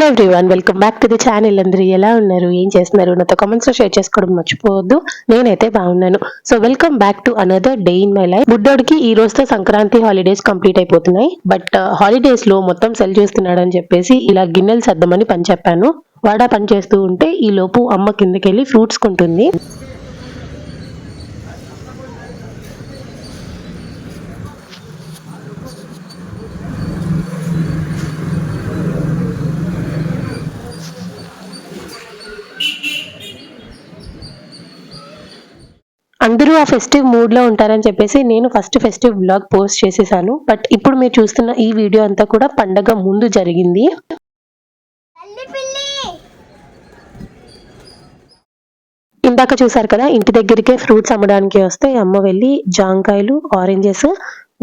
Hello everyone welcome back to the channel. అందరూ ఎలా ఉన్నారు? ఏం చేస్తున్నారు? నాతో కామెంట్స్లో షేర్ చేసుకోవడం మర్చిపోవద్దు. నేనైతే బాగున్నాను. So welcome back to another day in my life బుడ్డోడికి ఈ రోజుతో సంక్రాంతి హాలిడేస్ కంప్లీట్ అయిపోతున్నాయి. బట్ హాలిడేస్ uh, లో మొత్తం సెల్ చేస్తున్నాడు అని చెప్పేసి ఇలా గిన్నెలు సర్దమని పని చెప్పాను. వాడా పని చేస్తూ ఉంటే ఈ లోపు అమ్మ కిందకెళ్ళి ఫ్రూట్స్ కొంటుంది అందరూ ఆ ఫెస్టివ్ మూడ్లో ఉంటారని చెప్పేసి నేను ఫస్ట్ ఫెస్టివ్ బ్లాగ్ పోస్ట్ చేసేసాను. బట్ ఇప్పుడు మీరు చూస్తున్న ఈ వీడియో అంతా కూడా పండగ ముందు జరిగింది. ఇందాక చూసారు కదా ఇంటి దగ్గరికే ఫ్రూట్స్ అమ్మడానికి వస్తే అమ్మ వెళ్ళి జాంకాయలు ఆరెంజెస్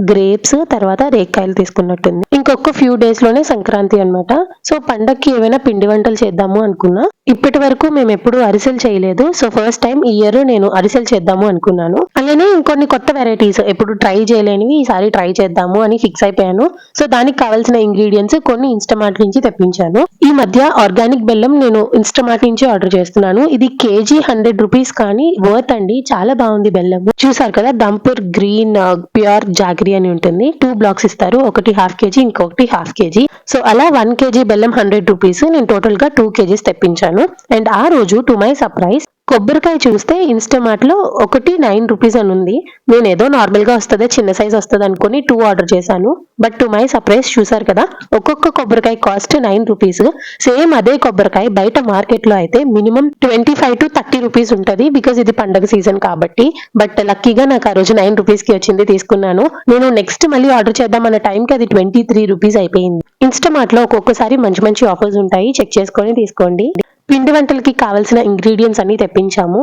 గ్రేప్స్ తర్వాత రేక్కాయలు తీసుకున్నట్టుంది. ఇంకొక ఫ్యూ డేస్లోనే సంక్రాంతి అన్నమాట. సో పండక్కి ఏమైనా పిండి వంటలు చేద్దాము అనుకున్నా. ఇప్పటి వరకు మేము ఎప్పుడు అరిసెలు చేయలేదు. సో ఫస్ట్ టైం ఈ ఇయర్ నేను అరిసెలు చేద్దాము అనుకున్నాను. అలానే ఇంకొన్ని కొత్త వెరైటీస్ ఎప్పుడు ట్రై చేయలేనివి ఈసారి ట్రై చేద్దాము అని ఫిక్స్ అయిపోయాను. సో దానికి కావాల్సిన ఇంగ్రీడియంట్స్ కొన్ని ఇన్స్టమార్ట్ నుంచి తెప్పించాను. ఈ మధ్య ఆర్గానిక్ బెల్లం నేను ఇన్స్టమార్ట్ నుంచి ఆర్డర్ చేస్తున్నాను. ఇది కేజీ హండ్రెడ్ రూపీస్ కానీ వర్త్ అండి. చాలా బాగుంది బెల్లం చూసారు కదా దంపూర్ గ్రీన్ ప్యూర్ జాగ్రీ అని ఉంటుంది. టూ బ్లాక్స్ ఇస్తారు. ఒకటి హాఫ్ కేజీ ఇంకొకటి హాఫ్ కేజీ సో అలా వన్ కేజీ బెల్లం హండ్రెడ్ రూపీస్ నేను టోటల్గా టూ కేజీస్ తెప్పించాను. అండ్ ఆ రోజు టు మై సర్ప్రైజ్ కొబ్బరికాయ చూస్తే ఇన్స్టామార్ట్లో ఒకటి నైన్ రూపీస్ అని ఉంది. నేను ఏదో నార్మల్గా వస్తుంది చిన్న సైజ్ వస్తుంది అనుకుని టూ ఆర్డర్ చేశాను. బట్ టు మై సర్ప్రైజ్ చూసారు కదా ఒక్కొక్క కొబ్బరికాయ కాస్ట్ నైన్ రూపీస్. సేమ్ అదే కొబ్బరికాయ బయట మార్కెట్లో అయితే minimum twenty five to thirty rupees ఉంటుంది బికాజ్ ఇది పండగ సీజన్ కాబట్టి. బట్ లక్కీగా నాకు ఆ రోజు నైన్ రూపీస్కి వచ్చింది తీసుకున్నాను. నేను నెక్స్ట్ మళ్ళీ ఆర్డర్ చేద్దామన్న టైంకి అది ట్వంటీ త్రీ రూపీస్ అయిపోయింది. ఇన్స్టామార్ట్లో ఒక్కొక్కసారి మంచి మంచి ఆఫర్స్ ఉంటాయి. చెక్ చేసుకొని తీసుకోండి. పిండి వంటలకి కావాల్సిన ఇంగ్రీడియంట్స్ అన్ని తెప్పించాము.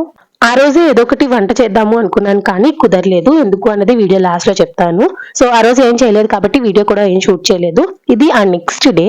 ఆ రోజే ఏదో ఒకటి వంట చేద్దాము అనుకున్నాను కానీ కుదరలేదు. ఎందుకు అన్నది వీడియో లాస్ట్లో చెప్తాను. సో ఆ రోజు ఏం చేయలేదు కాబట్టి వీడియో కూడా ఏం షూట్ చేయలేదు. ఇది ఆ next day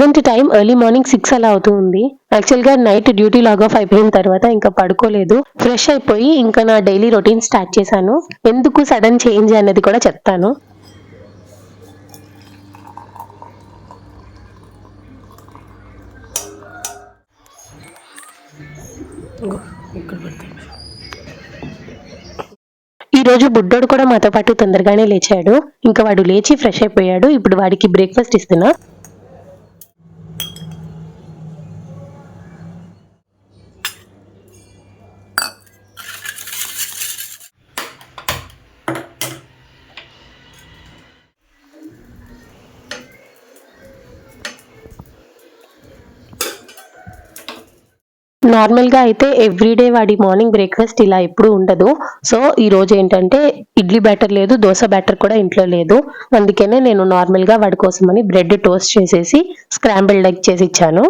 present time early morning six అలా అవుతుంది యాక్చువల్గా నైట్ డ్యూటీ లాగ్ ఆఫ్ అయిపోయిన తర్వాత ఇంకా పడుకోలేదు. ఫ్రెష్ అయిపోయి ఇంకా నా డైలీ రొటీన్ స్టార్ట్ చేశాను. ఎందుకు సడన్ చేంజ్ అనేది కూడా చెప్తాను. ఈ రోజు బుడ్డోడు కూడా మాతో పాటు తొందరగానే లేచాడు. ఇంకా వాడు లేచి ఫ్రెష్ అయిపోయాడు. ఇప్పుడు వాడికి బ్రేక్ఫాస్ట్ ఇస్తున్నా. నార్మల్గా అయితే ఎవ్రీడే వాడి మార్నింగ్ బ్రేక్ఫాస్ట్ ఇలా ఎప్పుడు ఉండదు. సో ఈ రోజు ఏంటంటే ఇడ్లీ బ్యాటర్ లేదు దోశ బ్యాటర్ కూడా ఇంట్లో లేదు. అందుకనే నేను నార్మల్గా వాడి కోసమని బ్రెడ్ టోస్ట్ చేసేసి స్క్రాంబుల్డ్ ఎగ్ చేసి ఇచ్చాను.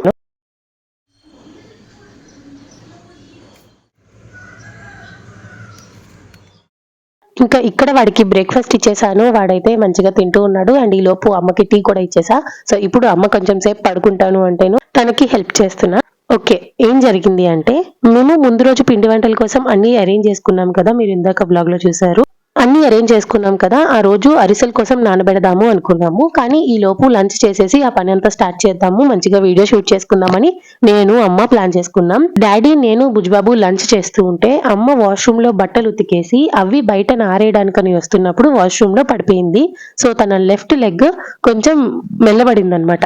ఇంకా ఇక్కడ వాడికి బ్రేక్ఫాస్ట్ ఇచ్చేసాను. వాడైతే మంచిగా తింటూ ఉన్నాడు. అండ్ ఈ లోపు అమ్మకి టీ కూడా ఇచ్చేసా. సో ఇప్పుడు అమ్మ కొంచెం సేపు పడుకుంటాను అంటేను తనకి హెల్ప్ చేస్తున్నా. ఓకే ఏం జరిగింది అంటే మేము ముందు రోజు పిండి వంటల కోసం అన్ని అరేంజ్ చేసుకున్నాం కదా మీరు ఇందాక బ్లాగ్లో చూసారు అన్ని అరేంజ్ చేసుకున్నాం కదా ఆ రోజు అరిసెల కోసం నానబెడదాము అనుకున్నాము. కానీ ఈ లోపు లంచ్ చేసేసి ఆ పని అంతా స్టార్ట్ చేద్దాము మంచిగా వీడియో షూట్ చేసుకుందామని నేను అమ్మ ప్లాన్ చేసుకున్నాం. డాడీ నేను బుజ్బాబు లంచ్ చేస్తూ ఉంటే అమ్మ వాష్రూమ్లో బట్టలు ఉతికేసి అవి బయట నారేయడానికని వస్తున్నప్పుడు వాష్రూమ్లో పడిపోయింది. సో తన లెఫ్ట్ లెగ్ కొంచెం మెల్లబడింది అనమాట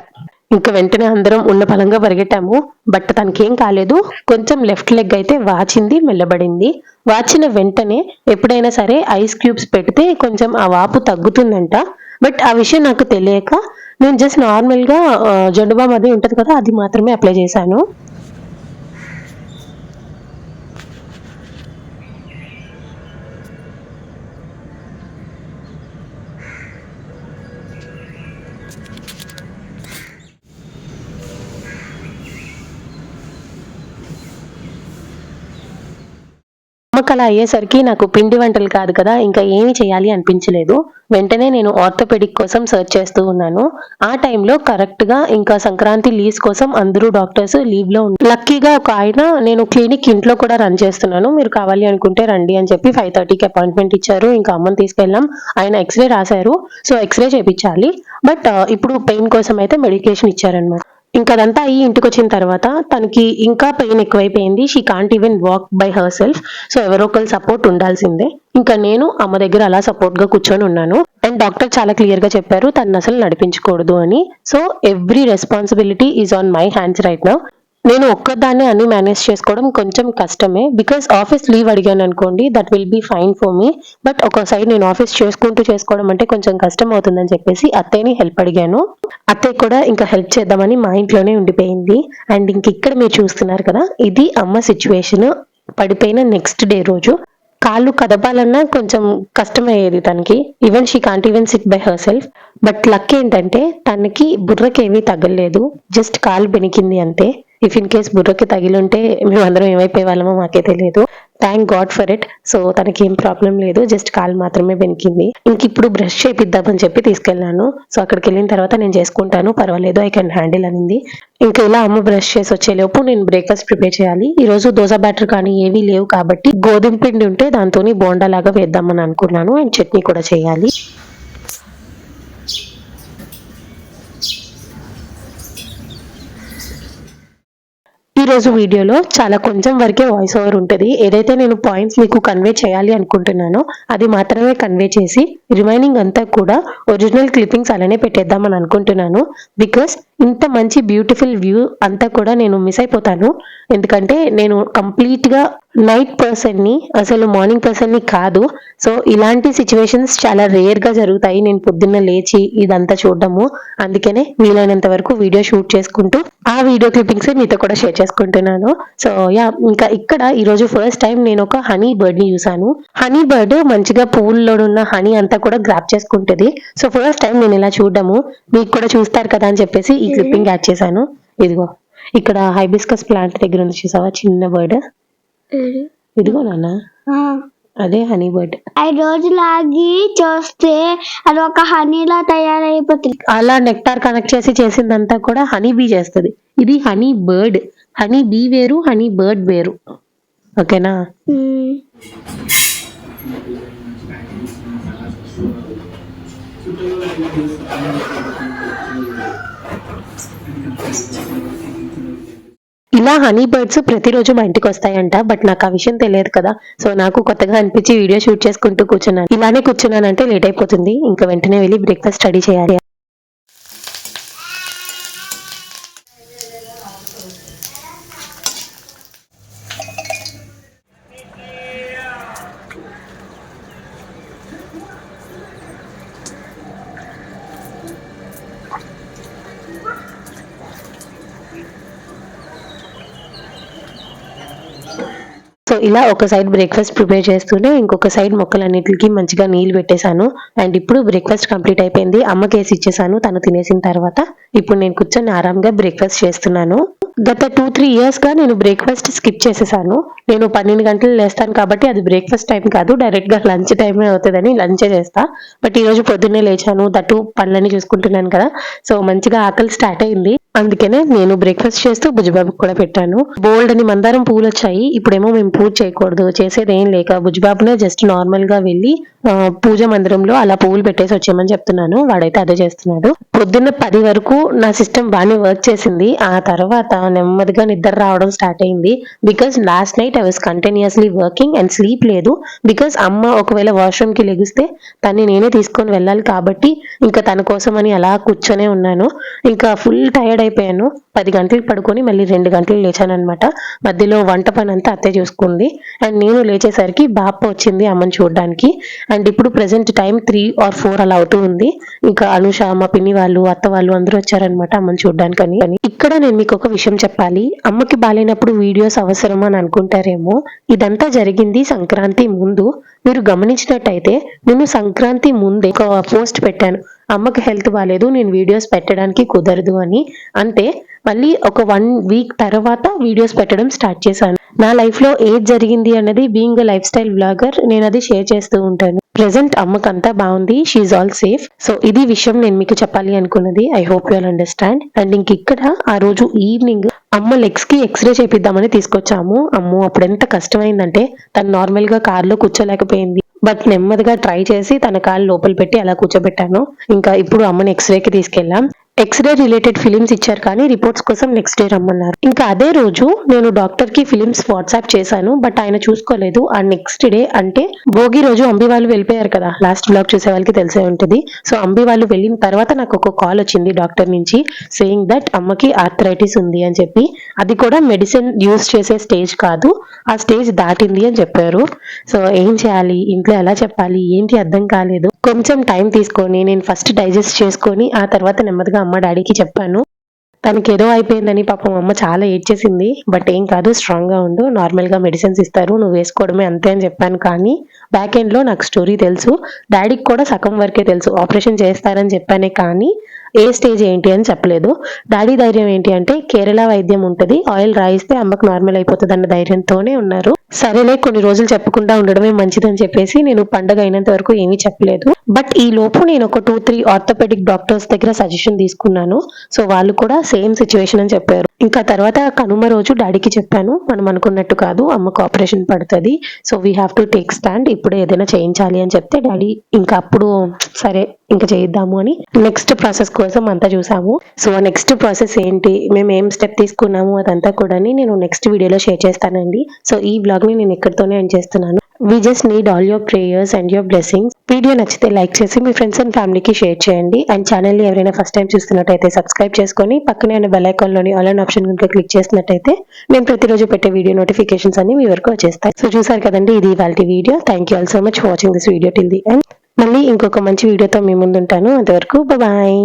ఇంకా వెంటనే అందరం ఉన్న బలంగా పరిగెట్టాము. బట్ తనకేం కాలేదు. కొంచెం లెఫ్ట్ లెగ్ అయితే వాచింది మెల్లబడింది. వాచిన వెంటనే ఎప్పుడైనా సరే ఐస్ క్యూబ్స్ పెడితే కొంచెం ఆ వాపు తగ్గుతుందంట. బట్ ఆ విషయం నాకు తెలియక నేను జస్ట్ నార్మల్గా జండుబామ్ అది ఉంటుంది కదా అది మాత్రమే అప్లై చేశాను. అలా అయ్యేసరికి నాకు పిండి వంటలు కాదు కదా ఇంకా ఏమి చేయాలి అనిపించలేదు. వెంటనే నేను ఆర్థోపెడిక్ కోసం సెర్చ్ చేస్తూ ఉన్నాను. ఆ టైంలో కరెక్ట్గా ఇంకా సంక్రాంతి లీవ్స్ కోసం అందరూ డాక్టర్స్ లీవ్లో ఉన్నారు. లక్కీగా ఒక ఆయన నేను క్లినిక్ ఇంట్లో కూడా రన్ చేస్తున్నాను. మీరు కావాలి అనుకుంటే రండి అని చెప్పి ఫైవ్ థర్టీకి అపాయింట్మెంట్ ఇచ్చారు. ఇంకా అమ్మని తీసుకెళ్ళాం. ఆయన ఎక్స్రే రాశారు. సో ఎక్స్రే చేయించాలి బట్ uh, ఇప్పుడు పెయిన్ కోసం అయితే మెడికేషన్ ఇచ్చారనమాట ఇంకా అదంతా అయ్యి ఇంటికి వచ్చిన తర్వాత తనకి ఇంకా పెయిన్ ఎక్కువైపోయింది. She can't even walk by herself so ఎవరో ఒకరు సపోర్ట్ ఉండాల్సిందే. ఇంకా నేను అమ్మ దగ్గర అలా సపోర్ట్గా కూర్చొని ఉన్నాను. అండ్ డాక్టర్ చాలా క్లియర్గా చెప్పారు తను అసలు నడిపించకూడదు అని. So every responsibility is on my hands right now నేను ఒక్కదాన్ని అన్ని మేనేజ్ చేసుకోవడం కొంచెం కష్టమే. బికాస్ ఆఫీస్ లీవ్ అడిగాను అనుకోండి that will be fine for me but ఒక సైడ్ నేను ఆఫీస్ చేసుకుంటూ చేసుకోవడం అంటే కొంచెం కష్టం అవుతుందని చెప్పేసి అత్తయ్యని హెల్ప్ అడిగాను. అత్తయ్య కూడా ఇంకా హెల్ప్ చేద్దామని మా ఇంట్లోనే ఉండిపోయింది. అండ్ ఇంక ఇక్కడ మీరు చూస్తున్నారు కదా ఇది అమ్మ సిచ్యువేషన్ పడిపోయిన నెక్స్ట్ డే రోజు. కాళ్ళు కదపాలన్నా కొంచెం కష్టమయ్యేది తనకి. Even she can't even sit by herself but luck ఏంటంటే తనకి బుర్రకి ఏమీ జస్ట్ కాలు బెనికింది అంతే. ఇఫ్ ఇన్ కేస్ బుర్రకి తగిలుంటే మేమందరం ఏమైపోయే వాళ్ళమో మాకే తెలియదు. Thank God for it so తనకి ఏం ప్రాబ్లం లేదు. జస్ట్ కాలు మాత్రమే బెనికింది ఇంక ఇప్పుడు బ్రష్ చేపిద్దామని చెప్పి తీసుకెళ్ళాను. సో అక్కడికి వెళ్ళిన తర్వాత నేను చేసుకుంటాను. పర్వాలేదు ఐ కెన్ హ్యాండిల్ అనింది. ఇంకా ఇలా అమ్మ బ్రష్ చేసి వచ్చేలోపు నేను బ్రేక్ఫాస్ట్ ప్రిపేర్ చేయాలి. ఈ రోజు దోశ బ్యాటర్ కానీ ఏవీ లేవు కాబట్టి గోధుమ పిండి ఉంటే దాంతోని బోండా లాగా వేద్దామని అనుకున్నాను. అండ్ చట్నీ కూడా చేయాలి. ఈరోజు రోజు వీడియోలో చాలా కొంచెం వరకే వాయిస్ ఓవర్ ఉంటుంది. ఏదైతే నేను పాయింట్స్ మీకు కన్వే చేయాలి అనుకుంటున్నానో అది మాత్రమే కన్వే చేసి రిమైనింగ్ అంతా కూడా ఒరిజినల్ క్లిప్పింగ్స్ అలానే పెట్టేద్దామని అనుకుంటున్నాను. బికాస్ ఇంత మంచి బ్యూటిఫుల్ వ్యూ అంతా కూడా నేను మిస్ అయిపోతాను. ఎందుకంటే నేను కంప్లీట్గా నైట్ పర్సన్ని అసలు మార్నింగ్ పర్సన్ని కాదు. సో ఇలాంటి సిచ్యువేషన్స్ చాలా రేర్గా జరుగుతాయి. నేను పొద్దున్న లేచి ఇదంతా చూడడము. అందుకనే వీలైనంత వరకు వీడియో షూట్ చేసుకుంటూ ఆ వీడియో క్లిప్పింగ్స్ మీతో కూడా షేర్ చేసుకుంటున్నాను. సో యా ఇంకా ఇక్కడ ఈరోజు ఫస్ట్ టైం నేను ఒక హనీ బర్డ్ని చూసాను హనీ బర్డ్ మంచిగా పువ్వుల్లో ఉన్న హనీ అంతా కూడా గ్రాప్ చేసుకుంటది. సో ఫస్ట్ టైం నేను ఇలా చూడడము. మీకు కూడా చూస్తారు కదా అని చెప్పేసి ఈ క్లిప్పింగ్ యాడ్ చేశాను. ఇదిగో ఇక్కడ హైబిస్కస్ ప్లాంట్ దగ్గర ఉంది చూసావా? చిన్న బర్డ్ ఇదిగో నాన్న. అదే హనీ బర్డ్ ఐదు రోజులు ఆగి చూస్తే అది ఒక హనీలా తయారైపోతుంది. అలా నెక్టార్ కనెక్ట్ చేసి చేసిందంతా కూడా హనీ బీ చేస్తుంది. ఇది హనీ బర్డ్ హనీ బీ వేరు హనీ బర్డ్ వేరు. ఓకేనా. ఇలా హనీ బర్డ్స్ ప్రతిరోజు మా ఇంటికి వస్తాయంట బట్ నాకు ఆ విషయం తెలియదు కదా. సో నాకు కొత్తగా అనిపించి వీడియో షూట్ చేసుకుంటూ కూర్చున్నాను. ఇలానే కూర్చున్నానంటే లేట్ అయిపోతుంది. ఇంకా వెంటనే వెళ్ళి బ్రేక్ఫాస్ట్ స్టడీ చేయాలి. సో ఇలా ఒక సైడ్ బ్రేక్ఫాస్ట్ ప్రిపేర్ చేస్తూనే ఇంకొక సైడ్ మొక్కలన్నిటికి మంచిగా నీళ్ళు పెట్టేశాను. అండ్ ఇప్పుడు బ్రేక్ఫాస్ట్ కంప్లీట్ అయిపోయింది. అమ్మకి వేసి ఇచ్చేసాను తను తినేసిన తర్వాత ఇప్పుడు నేను కూర్చొని ఆరాంగా బ్రేక్ఫాస్ట్ చేస్తున్నాను. గత టూ త్రీ ఇయర్స్గా నేను బ్రేక్ఫాస్ట్ స్కిప్ చేసేసాను. నేను పన్నెండు గంటలు లేస్తాను కాబట్టి అది బ్రేక్ఫాస్ట్ టైం కాదు డైరెక్ట్గా లంచ్ టైమే అవుతుందని లంచే చేస్తా. బట్ ఈరోజు పొద్దున్నే లేచాను దట్టు పనులన్నీ చూసుకుంటున్నాను కదా. సో మంచిగా ఆకలి స్టార్ట్ అయింది. అందుకనే నేను బ్రేక్ఫాస్ట్ చేస్తూ బుజ్జిబాబుకి కూడా పెట్టాను. బోల్డ్ అని మందారం పూలు వచ్చాయి ఇప్పుడేమో మేము పూజ చేయకూడదు. చేసేది ఏం లేక బుజ్జిబాబునే జస్ట్ నార్మల్గా వెళ్ళి పూజ మందిరంలో అలా పువ్వులు పెట్టేసి వచ్చేయమని చెప్తున్నాను. వాడైతే అదే చేస్తున్నాడు. పొద్దున్న పది వరకు నా సిస్టమ్ బాగానే వర్క్ చేసింది. ఆ తర్వాత నెమ్మదిగా నిద్ర రావడం స్టార్ట్ అయింది. Because last night I was continuously working and sleep లేదు. బికాస్ అమ్మ ఒకవేళ వాష్రూమ్కి లెగిస్తే తన్ని నేనే తీసుకొని వెళ్ళాలి కాబట్టి ఇంకా తన కోసం అని అలా కూర్చొనే ఉన్నాను. ఇంకా ఫుల్ టైర్డ్ అయిపోయాను. పది గంటలు పడుకొని మళ్ళీ రెండు గంటలు లేచాను అనమాట మధ్యలో వంట పని అంతా అత్తే చూసుకుంది. అండ్ నేను లేచేసరికి బాప వచ్చింది అమ్మని చూడడానికి. అండ్ ఇప్పుడు present time three or four అలా అవుతూ ఉంది. ఇంకా అనుష మా పిన్ని వాళ్ళు అత్త వాళ్ళు అందరూ వచ్చారనమాట అమ్మని చూడడానికి అని. అని ఇక్కడ నేను మీకు ఒక విషయం చెప్పాలి. అమ్మకి బాగాలేనప్పుడు వీడియోస్ అవసరం అని అనుకుంటారేమో. ఇదంతా జరిగింది సంక్రాంతి ముందు. మీరు గమనించినట్టయితే నేను సంక్రాంతి ముందే ఒక పోస్ట్ పెట్టాను. అమ్మకి హెల్త్ బాగాలేదు నేను వీడియోస్ పెట్టడానికి కుదరదు అని. అంటే మళ్ళీ ఒక వన్ వీక్ తర్వాత వీడియోస్ పెట్టడం స్టార్ట్ చేశాను. నా లైఫ్లో ఏది జరిగింది అన్నది బీయింగ్ లైఫ్ స్టైల్ బ్లాగర్ నేను అది షేర్ చేస్తూ ఉంటాను. ప్రెసెంట్ అమ్మకంతా బాగుంది. షీఈ్ ఆల్ సేఫ్ సో ఇది విషయం నేను మీకు చెప్పాలి అనుకున్నది. I hope you all understand and ఇంక ఇక్కడ ఆ రోజు ఈవినింగ్ అమ్మ లెగ్స్కి ఎక్స్రే చేపిద్దామని తీసుకొచ్చాము. అమ్మో అప్పుడు ఎంత కష్టమైందంటే తను నార్మల్గా కార్లో కూర్చోలేకపోయింది. బట్ నెమ్మదిగా ట్రై చేసి తన కాళ్ళు లోపల పెట్టి అలా కూర్చోబెట్టాను. ఇంకా ఇప్పుడు అమ్మని ఎక్స్రేకి తీసుకెళ్ళాం. ఎక్స్రే రిలేటెడ్ ఫిలిమ్స్ ఇచ్చారు కానీ రిపోర్ట్స్ కోసం నెక్స్ట్ డే రమ్మన్నారు. ఇంకా అదే రోజు నేను డాక్టర్కి ఫిలిమ్స్ వాట్సాప్ చేశాను బట్ ఆయన చూసుకోలేదు. ఆ నెక్స్ట్ డే అంటే భోగి రోజు అంబి వాళ్ళు వెళ్ళిపోయారు కదా. లాస్ట్ బ్లాగ్ చూసే వాళ్ళకి తెలిసే ఉంటుంది. సో అంబి వాళ్ళు వెళ్ళిన తర్వాత నాకు ఒక కాల్ వచ్చింది డాక్టర్ నుంచి సేయింగ్ దట్ అమ్మకి ఆర్థరైటిస్ ఉంది అని చెప్పి. అది కూడా మెడిసిన్ యూస్ చేసే స్టేజ్ కాదు ఆ స్టేజ్ దాటింది అని చెప్పారు. సో ఏం చేయాలి? ఇంట్లో ఎలా చెప్పాలి? ఏంటి అర్థం కాలేదు. కొంచెం టైం తీసుకొని నేను ఫస్ట్ డైజెస్ట్ చేసుకొని ఆ తర్వాత నెమ్మదిగా అమ్మ డాడీకి చెప్పాను. తనకి ఏదో అయిపోయిందని పాపం అమ్మ చాలా ఏడ్చేసింది బట్ ఏం కాదు స్ట్రాంగ్గా ఉండు నార్మల్గా మెడిసిన్స్ ఇస్తారు నువ్వు వేసుకోవడమే అంతే అని చెప్పాను. కానీ బ్యాక్ ఎండ్లో నాకు స్టోరీ తెలుసు. డాడీకి కూడా సగం వరకే తెలుసు ఆపరేషన్ చేస్తారని చెప్పానే కానీ ఏ స్టేజ్ ఏంటి అని చెప్పలేదు. డాడీ ధైర్యం ఏంటి అంటే కేరళ వైద్యం ఉంటుంది. ఆయిల్ రాయిస్తే అమ్మకు నార్మల్ అయిపోతుంది అన్న ధైర్యంతోనే ఉన్నారు. సరేలే కొన్ని రోజులు చెప్పకుండా ఉండడమే మంచిదని చెప్పేసి నేను పండగ అయినంత వరకు ఏమీ చెప్పలేదు. బట్ ఈ లోపు నేను ఒక టూ త్రీ ఆర్థోపెడిక్ డాక్టర్స్ దగ్గర సజెషన్ తీసుకున్నాను. సో వాళ్ళు కూడా సేమ్ సిచ్యువేషన్ అని చెప్పారు. ఇంకా తర్వాత కనుమ రోజు డాడీకి చెప్పాను మనం అనుకున్నట్టు కాదు అమ్మకు ఆపరేషన్ పడుతుంది. So we have to take stand ఇప్పుడే ఏదైనా చేయించాలి అని చెప్తే డాడీ ఇంకా అప్పుడు సరే ఇంకా చేయిద్దాము అని నెక్స్ట్ ప్రాసెస్ కోసం అంతా చూసాము. సో నెక్స్ట్ ప్రాసెస్ ఏంటి? మేము ఏం స్టెప్ తీసుకున్నాము? అదంతా కూడా నేను నెక్స్ట్ వీడియోలో షేర్ చేస్తానండి. సో ఈ బ్లాగ్ని నేను ఇక్కడితోనే ఎండ్ చేస్తున్నాను. We just need all your prayers and your blessings video నచ్చితే లైక్ చేసి మీ ఫ్రెండ్స్ అండ్ ఫ్యామిలీకి షేర్ చేయండి. అండ్ ఛానల్ ఎవరైనా ఫస్ట్ టైం చూస్తున్నట్టయితే సబ్స్క్రైబ్ చేసుకొని పక్కనే ఉన్న బెల్ ఐకాన్లోని ఆల్ అండ్ ఆప్షన్ కనుక క్లిక్ చేసినట్టయితే మేము ప్రతిరోజు పెట్టే వీడియో నోటిఫికేషన్స్ అన్ని మీ వరకు వచ్చేస్తాయి. సో చూసారు కదండి ఇది ఇవాళ video thank you all so much watching this video till the end మళ్ళీ ఇంకొక మంచి వీడియోతో మీ ముందు ఉంటాను అంతవరకు బాయ్